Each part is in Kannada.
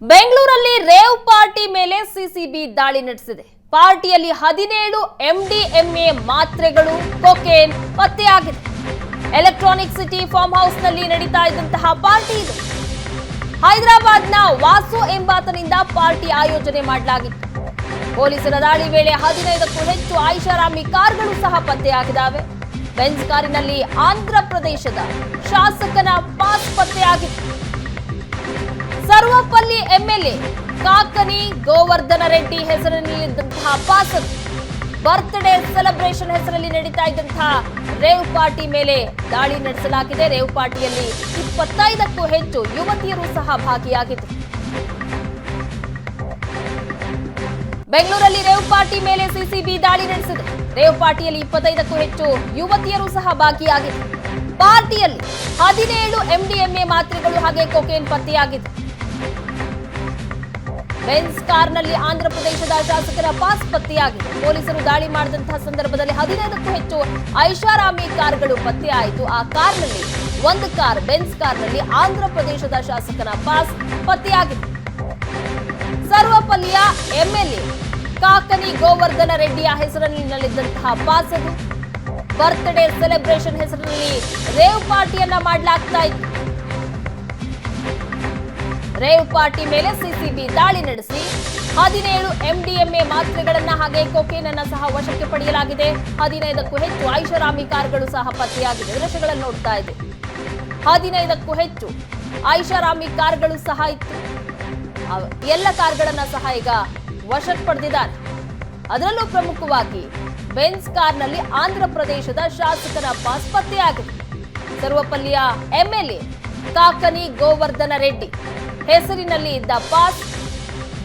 ಬೆಂಗಳೂರಲ್ಲಿ ರೇವ್ ಪಾರ್ಟಿ ಮೇಲೆ ಸಿಸಿಬಿ ದಾಳಿ ನಡೆಸಿದೆ. ಪಾರ್ಟಿಯಲ್ಲಿ ಹದಿನೇಳು ಎಂಡಿಎಂಎ ಮಾತ್ರೆಗಳು, ಕೊಕೇನ್ ಪತ್ತೆಯಾಗಿದೆ. ಎಲೆಕ್ಟ್ರಾನಿಕ್ ಸಿಟಿ ಫಾರ್ಮ್ ಹೌಸ್ನಲ್ಲಿ ನಡೀತಾ ಇದ್ದಂತಹ ಪಾರ್ಟಿ ಇದು. ಹೈದರಾಬಾದ್ನ ವಾಸು ಎಂಬಾತನಿಂದ ಪಾರ್ಟಿ ಆಯೋಜನೆ ಮಾಡಲಾಗಿತ್ತು. ಪೊಲೀಸರ ದಾಳಿ ವೇಳೆ ಹದಿನೈದಕ್ಕೂ ಹೆಚ್ಚು ಐಷಾರಾಮಿ ಕಾರ್ಗಳು ಸಹ ಪತ್ತೆಯಾಗಿದ್ದಾವೆ. ಬೆಂಜ್ ಕಾರಿನಲ್ಲಿ ಆಂಧ್ರ ಪ್ರದೇಶದ ಶಾಸಕನ ಪಾಸ್ ಸರ್ವಪಲ್ಲಿ ಎಂಎಲ್ಎ ಕಾಕನಿ ಗೋವರ್ಧನ ರೆಡ್ಡಿ ಹೆಸರಿನಲ್ಲಿದ್ದಂತಹ ಅದು. ಬರ್ತ್ಡೇ ಸೆಲೆಬ್ರೇಷನ್ ಹೆಸರಲ್ಲಿ ನಡೀತಾ ಇದ್ದಂತಹ ರೇವ್ ಪಾರ್ಟಿ ಮೇಲೆ ದಾಳಿ ನಡೆಸಲಾಗಿದೆ. ರೇವ್ ಪಾರ್ಟಿಯಲ್ಲಿ ಇಪ್ಪತ್ತೈದಕ್ಕೂ ಹೆಚ್ಚು ಯುವತಿಯರು ಸಹ ಭಾಗಿಯಾಗಿದ್ದರು ಬೆಂಗಳೂರಲ್ಲಿ ರೇವ್ ಪಾರ್ಟಿ ಮೇಲೆ ಸಿಸಿಬಿ ದಾಳಿ ನಡೆಸಿದೆ. ರೇವ್ ಪಾರ್ಟಿಯಲ್ಲಿ ಇಪ್ಪತ್ತೈದಕ್ಕೂ ಹೆಚ್ಚು ಯುವತಿಯರು ಸಹ ಭಾಗಿಯಾಗಿದ್ದರು ಪಾರ್ಟಿಯಲ್ಲಿ ಹದಿನೇಳು ಎಂಡಿಎಂಎ ಮಾತ್ರೆಗಳು ಹಾಗೆ ಕೊಕೇನ್ ಪತ್ತೆಯಾಗಿದೆ. ಬೆನ್ಸ್ ಕಾರ್ನಲ್ಲಿ ಆಂಧ್ರ ಪ್ರದೇಶದ ಶಾಸಕರ ಪಾಸ್ ಪತ್ತೆಯಾಗಿದೆ. ಪೊಲೀಸರು ದಾಳಿ ಮಾಡಿದಂತಹ ಸಂದರ್ಭದಲ್ಲಿ ಹದಿನೈದಕ್ಕೂ ಹೆಚ್ಚು ಐಷಾರಾಮಿ ಕಾರ್ಗಳು ಪತ್ತೆಯಾಯಿತು. ಆ ಕಾರ್ನಲ್ಲಿ ಒಂದು ಕಾರ್ ಬೆನ್ಸ್ ಕಾರ್ನಲ್ಲಿ ಆಂಧ್ರ ಪ್ರದೇಶದ ಶಾಸಕನ ಪಾಸ್ ಪತ್ತೆಯಾಗಿದೆ. ಸರ್ವಪಲ್ಲಿಯ ಎಂಎಲ್ಎ ಕಾಕನಿ ಗೋವರ್ಧನ ರೆಡ್ಡಿಯ ಹೆಸರಿನಲ್ಲಿದ್ದಂತಹ ಪಾಸ್ ಅದು. ಬರ್ತ್ಡೇ ಸೆಲೆಬ್ರೇಷನ್ ಹೆಸರಿನಲ್ಲಿ ರೇವ್ ಪಾರ್ಟಿಯನ್ನ ಮಾಡಲಾಗ್ತಾ ಇತ್ತು. ರೇವ್ ಪಾರ್ಟಿ ಮೇಲೆ ಸಿಸಿಬಿ ದಾಳಿ ನಡೆಸಿ ಹದಿನೇಳು ಎಂಡಿಎಂಎ ಮಾತ್ರೆಗಳನ್ನ ಹಾಗೆ ಕೊಕೇನ್ ಅನ್ನ ಸಹ ವಶಕ್ಕೆ ಪಡೆಯಲಾಗಿದೆ. ಹದಿನೈದಕ್ಕೂ ಹೆಚ್ಚು ಐಷಾರಾಮಿ ಕಾರ್ಗಳು ಸಹ ಪತ್ತೆಯಾಗಿದೆ. ದೃಶ್ಯಗಳನ್ನು ನೋಡ್ತಾ ಇದೆ ಹದಿನೈದಕ್ಕೂ ಹೆಚ್ಚು ಐಷಾರಾಮಿ ಕಾರ್ಗಳು ಸಹ ಇತ್ತು. ಎಲ್ಲ ಕಾರ್ಗಳನ್ನ ಸಹ ಈಗ ವಶಕ್ಕೆ ಪಡೆದಿದ್ದಾರೆ. ಅದರಲ್ಲೂ ಪ್ರಮುಖವಾಗಿ ಬೆನ್ಸ್ ಕಾರ್ನಲ್ಲಿ ಆಂಧ್ರ ಪ್ರದೇಶದ ಶಾಸಕರ ಪಾಸ್ ಪತ್ತೆಯಾಗಿದೆ. ಸರ್ವಪಲ್ಲಿಯ ಎಂಎಲ್ಎ ಕಾಕನಿ ಗೋವರ್ಧನ ರೆಡ್ಡಿ. ಹೆಸರಿನಲ್ಲಿ ಇದ್ದ ಪಾಸ್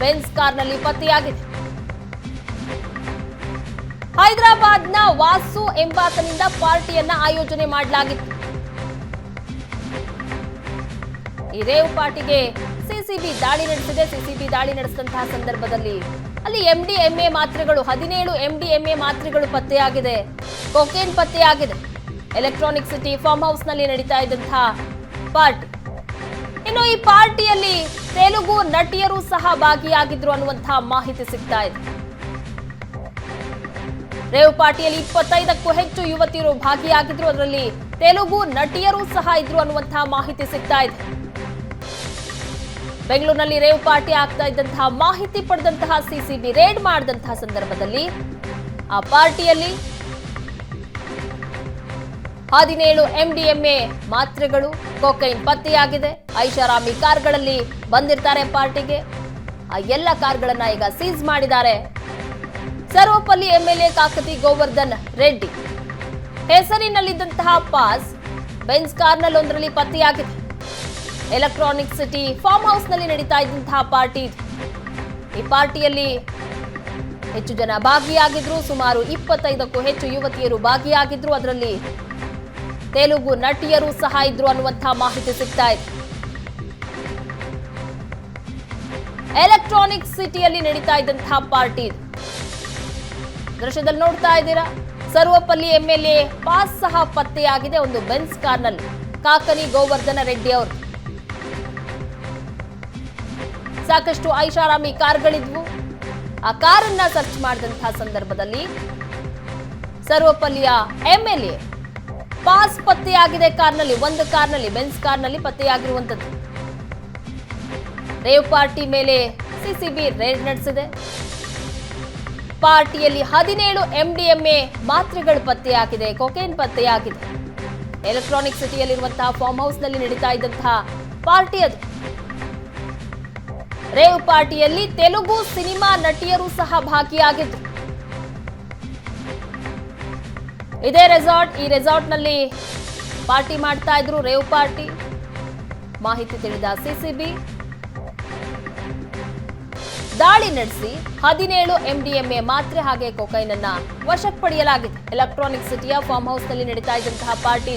ಬೆನ್ಸ್ ಕಾರ್ನಲ್ಲಿ ಪತ್ತೆಯಾಗಿದೆ. ಹೈದರಾಬಾದ್ನ ವಾಸು ಎಂಬಾತನಿಂದ ಪಾರ್ಟಿಯನ್ನ ಆಯೋಜನೆ ಮಾಡಲಾಗಿತ್ತು. ಈ ರೇವ್ ಪಾರ್ಟಿಗೆ ಸಿಸಿಬಿ ದಾಳಿ ನಡೆಸಿದೆ. ಸಿಸಿಬಿ ದಾಳಿ ನಡೆಸಿದಂತಹ ಸಂದರ್ಭದಲ್ಲಿ ಅಲ್ಲಿ ಎಂಡಿಎಂಎ ಮಾತ್ರೆಗಳು, ಹದಿನೇಳು ಎಂಡಿಎಂಎ ಮಾತ್ರೆಗಳು ಪತ್ತೆಯಾಗಿದೆ. ಕೊಕೇನ್ ಪತ್ತೆಯಾಗಿದೆ. ಎಲೆಕ್ಟ್ರಾನಿಕ್ ಸಿಟಿ ಫಾರ್ಮ್ ಹೌಸ್ನಲ್ಲಿ ನಡೀತಾ ಇದ್ದಂತಹ ಪಾರ್ಟಿ. ಇನ್ನು ಈ ಪಾರ್ಟಿಯಲ್ಲಿ ತೆಲುಗು ನಟಿಯರು ಸಹ ಭಾಗಿಯಾಗಿದ್ರು ಅನ್ನುವಂತಹ ಮಾಹಿತಿ ಸಿಗ್ತಾ ಇದೆ. ರೇವ್ ಪಾರ್ಟಿಯಲ್ಲಿ ಇಪ್ಪತ್ತೈದಕ್ಕೂ ಹೆಚ್ಚು ಯುವತಿಯರು ಭಾಗಿಯಾಗಿದ್ರು, ಅದರಲ್ಲಿ ತೆಲುಗು ನಟಿಯರು ಸಹ ಇದ್ರು ಅನ್ನುವಂತಹ ಮಾಹಿತಿ ಸಿಗ್ತಾ ಇದೆ. ಬೆಂಗಳೂರಿನಲ್ಲಿ ರೇವ್ ಪಾರ್ಟಿ ಆಗ್ತಾ ಇದ್ದಂತಹ ಮಾಹಿತಿ ಪಡೆದಂತಹ ಸಿಸಿಬಿ ರೇಡ್ ಮಾಡಿದಂತಹ ಸಂದರ್ಭದಲ್ಲಿ ಆ ಪಾರ್ಟಿಯಲ್ಲಿ ಹದಿನೇಳು ಎಂಡಿಎಂಎ ಮಾತ್ರೆಗಳು ಕೊಕೈನ್ ಪತ್ತೆಯಾಗಿದೆ. ಐಷಾರಾಮಿ ಕಾರ್ಗಳಲ್ಲಿ ಬಂದಿರ್ತಾರೆ ಪಾರ್ಟಿಗೆ. ಆ ಎಲ್ಲ ಕಾರ್ಗಳನ್ನ ಈಗ ಸೀಸ್ ಮಾಡಿದ್ದಾರೆ. ಸರ್ವಪಲ್ಲಿ ಎಂಎಲ್ಎ ಕಾಕತಿ ಗೋವರ್ಧನ್ ರೆಡ್ಡಿ. ಹೆಸರಿನಲ್ಲಿದ್ದಂತಹ ಪಾಸ್ ಬೆನ್ಸ್ ಕಾರ್ನಲ್ಲೊಂದರಲ್ಲಿ ಪತ್ತೆಯಾಗಿದೆ. ಎಲೆಕ್ಟ್ರಾನಿಕ್ ಸಿಟಿ ಫಾರ್ಮ್ ಹೌಸ್ನಲ್ಲಿ ನಡೀತಾ ಇದ್ದಂತಹ ಪಾರ್ಟಿ ಈ ಪಾರ್ಟಿಯಲ್ಲಿ ಹೆಚ್ಚು ಜನ ಭಾಗಿಯಾಗಿದ್ರು. ಸುಮಾರು ಇಪ್ಪತ್ತೈದಕ್ಕೂ ಹೆಚ್ಚು ಯುವತಿಯರು ಭಾಗಿಯಾಗಿದ್ರು. ಅದರಲ್ಲಿ ತೆಲುಗು ನಟಿಯರು ಸಹ ಇದ್ರು ಅನ್ನುವಂತಹ ಮಾಹಿತಿ ಸಿಗ್ತಾ ಇದೆ. ಎಲೆಕ್ಟ್ರಾನಿಕ್ ಸಿಟಿಯಲ್ಲಿ ನಡೀತಾ ಇದ್ದಂತಹ ಪಾರ್ಟಿ. ದೃಶ್ಯದಲ್ಲಿ ನೋಡ್ತಾ ಇದ್ದೀರಾ? ಸರ್ವಪಲ್ಲಿ ಎಂಎಲ್ಎ ಪಾಸ್ ಸಹ ಪತ್ತೆಯಾಗಿದೆ ಒಂದು ಬೆನ್ಸ್ ಕಾರ್ನಲ್ಲಿ. ಕಾಕನಿ ಗೋವರ್ಧನ ರೆಡ್ಡಿ ಅವರು. ಸಾಕಷ್ಟು ಐಷಾರಾಮಿ ಕಾರ್ಗಳಿದ್ವು. ಆ ಕಾರನ್ನ ಸರ್ಚ್ ಮಾಡಿದಂತಹ ಸಂದರ್ಭದಲ್ಲಿ ಸರ್ವಪಲ್ಲಿಯ ಎಂಎಲ್ಎ ಪಾಸ್ ಪತ್ತೆಯಾಗಿದೆ ಕಾರ್ನಲ್ಲಿ, ಒಂದು ಕಾರ್ನಲ್ಲಿ ಬೆನ್ಸ್ ಕಾರ್ನಲ್ಲಿ ಪತ್ತೆಯಾಗಿರುವಂತದ್ದು ರೇವ್ ಪಾರ್ಟಿ ಮೇಲೆ ಸಿಸಿಬಿ ರೇಡ್ ನಡೆಸಿದೆ. ಪಾರ್ಟಿಯಲ್ಲಿ ಹದಿನೇಳು ಎಂಡಿಎಂಎ ಮಾತ್ರೆಗಳು ಪತ್ತೆಯಾಗಿದೆ, ಕೊಕೇನ್ ಪತ್ತೆಯಾಗಿದೆ. ಎಲೆಕ್ಟ್ರಾನಿಕ್ ಸಿಟಿಯಲ್ಲಿರುವಂತಹ ಫಾರ್ಮ್ ಹೌಸ್ನಲ್ಲಿ ನಡೀತಾ ಇದ್ದಂತಹ ಪಾರ್ಟಿ ಅದು. ರೇವ್ ಪಾರ್ಟಿಯಲ್ಲಿ ತೆಲುಗು ಸಿನಿಮಾ ನಟಿಯರು ಸಹ ಭಾಗಿಯಾಗಿದ್ರು. ಇದೇ ರೆಸಾರ್ಟ್, ಈ ರೆಸಾರ್ಟ್ನಲ್ಲಿ ಪಾರ್ಟಿ ಮಾಡ್ತಾ ಇದ್ರು ರೇವ್ ಪಾರ್ಟಿ. ಮಾಹಿತಿ ತಿಳಿದ ಸಿಸಿಬಿ. ದಾಳಿ ನಡೆಸಿ ಹದಿನೇಳು ಎಂಡಿಎಂಎ ಮಾತ್ರೆ ಹಾಗೆ ಕೊಕೈನ್ ವಶಕ್ಕೆ ಪಡೆಯಲಾಗಿದೆ. ಎಲೆಕ್ಟ್ರಾನಿಕ್ ಸಿಟಿಯ ಫಾರ್ಮ್ ಹೌಸ್ನಲ್ಲಿ ನಡೀತಾ ಇದ್ದಂತಹ ಪಾರ್ಟಿ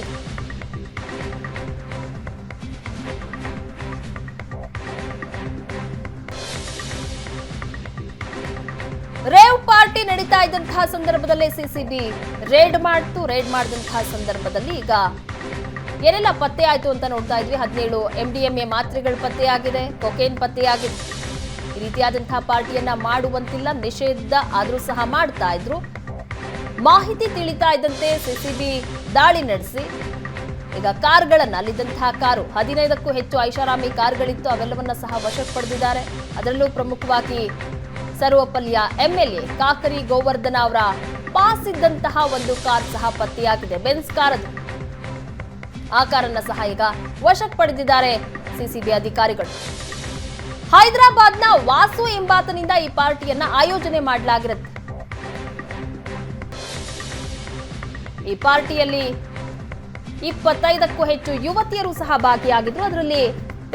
ಪಾರ್ಟಿ ನಡೀತಾ ಇದ್ದಂತಹ ಸಂದರ್ಭದಲ್ಲೇ ಸಿಸಿಬಿ ರೇಡ್ ಮಾಡ್ತು. ರೇಡ್ ಮಾಡಿದಂತಹ ಸಂದರ್ಭದಲ್ಲಿ ಈಗ ಏನೆಲ್ಲ ಪತ್ತೆ ಆಯ್ತು ಅಂತ ನೋಡ್ತಾ ಇದ್ವಿ. ಹದಿನೇಳು ಎಂ ಡಿ ಎಂ ಎ ಮಾತ್ರೆಗಳು ಪತ್ತೆಯಾಗಿದೆ. ಕೊಕೇನ್ ಪತ್ತೆಯಾಗಿದೆ. ಈ ರೀತಿಯಾದಂತಹ ಪಾರ್ಟಿಯನ್ನ ಮಾಡುವಂತಿಲ್ಲ. ನಿಷೇಧ ಆದ್ರೂ ಸಹ ಮಾಡ್ತಾ ಇದ್ರು. ಮಾಹಿತಿ ತಿಳಿತಾ ಇದ್ದಂತೆ ಸಿಸಿಬಿ ದಾಳಿ ನಡೆಸಿ. ಈಗ ಕಾರ್ಗಳನ್ನ, ಅಲ್ಲಿದ್ದಂತಹ ಕಾರು, ಹದಿನೈದಕ್ಕೂ ಹೆಚ್ಚು ಐಷಾರಾಮಿ ಕಾರ್ಗಳಿತ್ತು. ಅವೆಲ್ಲವನ್ನ ಸಹ ವಶಕ್ಕೆ ಪಡೆದಿದ್ದಾರೆ. ಅದರಲ್ಲೂ ಪ್ರಮುಖವಾಗಿ ಸರ್ವಪಲ್ಯ ಎಂಎಲ್ಎ ಕಾಕರಿ ಗೋವರ್ಧನ ಅವರ ಪಾಸ್ ಇದ್ದಂತಹ ಒಂದು ಕಾರ್ ಸಹ ಪತ್ತೆಯಾಗಿದೆ. ಬೆನ್ಸ್ ಕಾರ್ ಆ ಕಾರನ್ನ ಸಹ ಈಗ ವಶಕ್ಕೆ ಪಡೆದಿದ್ದಾರೆ ಸಿಸಿಬಿ ಅಧಿಕಾರಿಗಳು. ಹೈದರಾಬಾದ್ನ ವಾಸು ಎಂಬಾತನಿಂದ ಈ ಪಾರ್ಟಿಯನ್ನ ಆಯೋಜನೆ ಮಾಡಲಾಗಿರುತ್ತೆ. ಈ ಪಾರ್ಟಿಯಲ್ಲಿ ಇಪ್ಪತ್ತೈದಕ್ಕೂ ಹೆಚ್ಚು ಯುವತಿಯರು ಸಹ ಭಾಗಿಯಾಗಿದ್ರು. ಅದರಲ್ಲಿ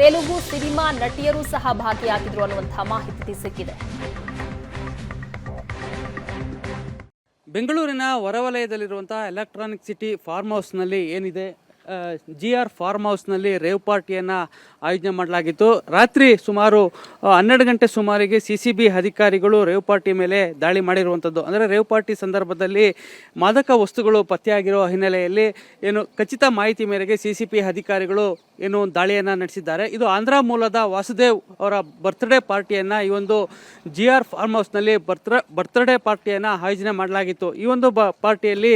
ತೆಲುಗು ಸಿನಿಮಾ ನಟಿಯರು ಸಹ ಭಾಗಿಯಾಗಿದ್ರು ಅನ್ನುವಂತಹ ಮಾಹಿತಿ ಸಿಕ್ಕಿದೆ. ಬೆಂಗಳೂರಿನ ಹೊರವಲಯದಲ್ಲಿರುವಂತಹ ಎಲೆಕ್ಟ್ರಾನಿಕ್ ಸಿಟಿ ಫಾರ್ಮ್ ಹೌಸ್ನಲ್ಲಿ ಏನಿದೆ? ಜಿ ಆರ್ ಫಾರ್ಮ್ ಹೌಸ್ನಲ್ಲಿ ರೇವ್ ಪಾರ್ಟಿಯನ್ನು ಆಯೋಜನೆ ಮಾಡಲಾಗಿತ್ತು. ರಾತ್ರಿ ಸುಮಾರು ಹನ್ನೆರಡು ಗಂಟೆ ಸುಮಾರಿಗೆ ಸಿ ಸಿ ಬಿ ಅಧಿಕಾರಿಗಳು ರೇವ್ ಪಾರ್ಟಿ ಮೇಲೆ ದಾಳಿ ಮಾಡಿರುವಂಥದ್ದು ಅಂದರೆ ರೇವ್ ಪಾರ್ಟಿ ಸಂದರ್ಭದಲ್ಲಿ ಮಾದಕ ವಸ್ತುಗಳು ಪತ್ತೆಯಾಗಿರೋ ಹಿನ್ನೆಲೆಯಲ್ಲಿ ಏನು ಖಚಿತ ಮಾಹಿತಿ ಮೇರೆಗೆ ಸಿ ಸಿ ಪಿ ಅಧಿಕಾರಿಗಳು ಏನು ದಾಳಿಯನ್ನು ನಡೆಸಿದ್ದಾರೆ. ಇದು ಆಂಧ್ರ ಮೂಲದ ವಾಸುದೇವ್ ಅವರ ಬರ್ತ್ಡೇ ಪಾರ್ಟಿಯನ್ನು ಈ ಒಂದು ಜಿ ಆರ್ ಫಾರ್ಮ್ ಹೌಸ್ನಲ್ಲಿ ಬರ್ತ್ರ ಬರ್ತ್ಡೇ ಪಾರ್ಟಿಯನ್ನು ಆಯೋಜನೆ ಮಾಡಲಾಗಿತ್ತು. ಈ ಒಂದು ಬ, ಪಾರ್ಟಿಯಲ್ಲಿ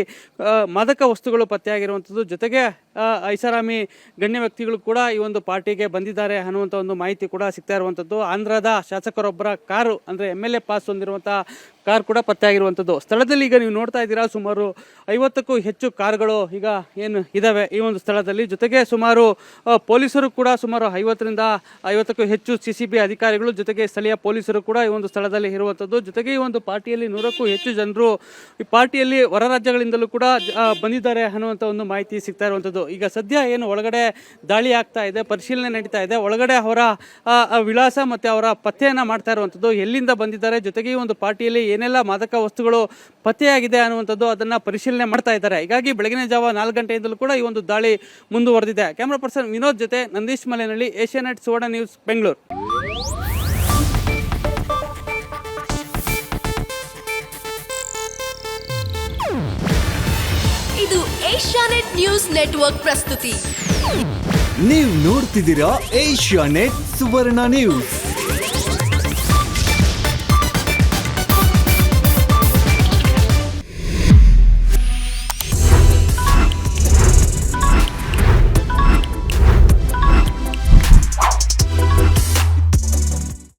ಮಾದಕ ವಸ್ತುಗಳು ಪತ್ತೆಯಾಗಿರುವಂಥದ್ದು ಜೊತೆಗೆ ಐಷಾರಾಮಿ ಗಣ್ಯ ವ್ಯಕ್ತಿಗಳು ಕೂಡ ಈ ಒಂದು ಪಾರ್ಟಿಗೆ ಬಂದಿದ್ದಾರೆ ಅನ್ನುವಂಥ ಒಂದು ಮಾಹಿತಿ ಕೂಡ ಸಿಗ್ತಾ ಇರುವಂಥದ್ದು. ಆಂಧ್ರದ ಶಾಸಕರೊಬ್ಬರ ಕಾರು, ಅಂದರೆ ಎಂ ಎಲ್ ಎ ಪಾಸ್ ಹೊಂದಿರುವಂಥ ಕಾರ್ ಕೂಡ ಪತ್ತೆಯಾಗಿರುವಂಥದ್ದು ಸ್ಥಳದಲ್ಲಿ ಈಗ ನೀವು ನೋಡ್ತಾ ಇದ್ದೀರಾ, ಸುಮಾರು ಐವತ್ತಕ್ಕೂ ಹೆಚ್ಚು ಕಾರ್ಗಳು ಈಗ ಏನು ಇದ್ದಾವೆ ಈ ಒಂದು ಸ್ಥಳದಲ್ಲಿ. ಜೊತೆಗೆ ಸುಮಾರು ಪೊಲೀಸರು ಕೂಡ ಸುಮಾರು ಐವತ್ತರಿಂದ ಐವತ್ತಕ್ಕೂ ಹೆಚ್ಚು ಸಿ ಸಿ ಬಿ ಅಧಿಕಾರಿಗಳು, ಜೊತೆಗೆ ಸ್ಥಳೀಯ ಪೊಲೀಸರು ಕೂಡ ಈ ಒಂದು ಸ್ಥಳದಲ್ಲಿ ಇರುವಂಥದ್ದು. ಜೊತೆಗೆ ಈ ಒಂದು ಪಾರ್ಟಿಯಲ್ಲಿ ನೂರಕ್ಕೂ ಹೆಚ್ಚು ಜನರು ಈ ಪಾರ್ಟಿಯಲ್ಲಿ ಹೊರ ರಾಜ್ಯಗಳಿಂದಲೂ ಕೂಡ ಬಂದಿದ್ದಾರೆ ಅನ್ನುವಂಥ ಒಂದು ಮಾಹಿತಿ ಸಿಗ್ತಾ ಇರುವಂಥದ್ದು. ಈಗ ಸದ್ಯ ಏನು ಒಳಗಡೆ ದಾಳಿ ಆಗ್ತಾ ಇದೆ, ಪರಿಶೀಲನೆ ನಡೀತಾ ಇದೆ. ಒಳಗಡೆ ಅವರ ವಿಳಾಸ ಮತ್ತು ಅವರ ಪತ್ತೆಯನ್ನು ಮಾಡ್ತಾ ಇರುವಂಥದ್ದು. ಎಲ್ಲಿಂದ ಬಂದಿದ್ದಾರೆ, ಜೊತೆಗೆ ಒಂದು ಪಾರ್ಟಿಯಲ್ಲಿ ಏನೆಲ್ಲ ಮಾದಕ ವಸ್ತುಗಳು ಪತ್ತೆಯಾಗಿದೆ ಅನ್ನುವಂಥದ್ದು ಅದನ್ನು ಪರಿಶೀಲನೆ ಮಾಡ್ತಾ ಇದ್ದಾರೆ. ಹೀಗಾಗಿ ಬೆಳಗಿನ ಜಾವ ನಾಲ್ಕು ಗಂಟೆಯಿಂದಲೂ ಕೂಡ ಈ ಒಂದು ದಾಳಿ ಮುಂದುವರೆದಿದೆ. ಕ್ಯಾಮ್ರಾ ಪರ್ಸನ್ ವಿನೋದ್ ಜೊತೆ ನಂದೀಶ್ ಮಲೆನಹಳ್ಳಿ ಏಷ್ಯಾನೆಟ್ ಸುವರ್ಣ ನ್ಯೂಸ್ ಬೆಂಗಳೂರು. ಇದು ಏಷ್ಯಾನೆಟ್ ನ್ಯೂಸ್ ನೆಟ್ವರ್ಕ್ ಪ್ರಸ್ತುತಿ. ನೀವು ನೋಡ್ತಿದ್ದೀರಾ ಏಷ್ಯಾ ನೆಟ್ ಸುವರ್ಣ ನ್ಯೂಸ್.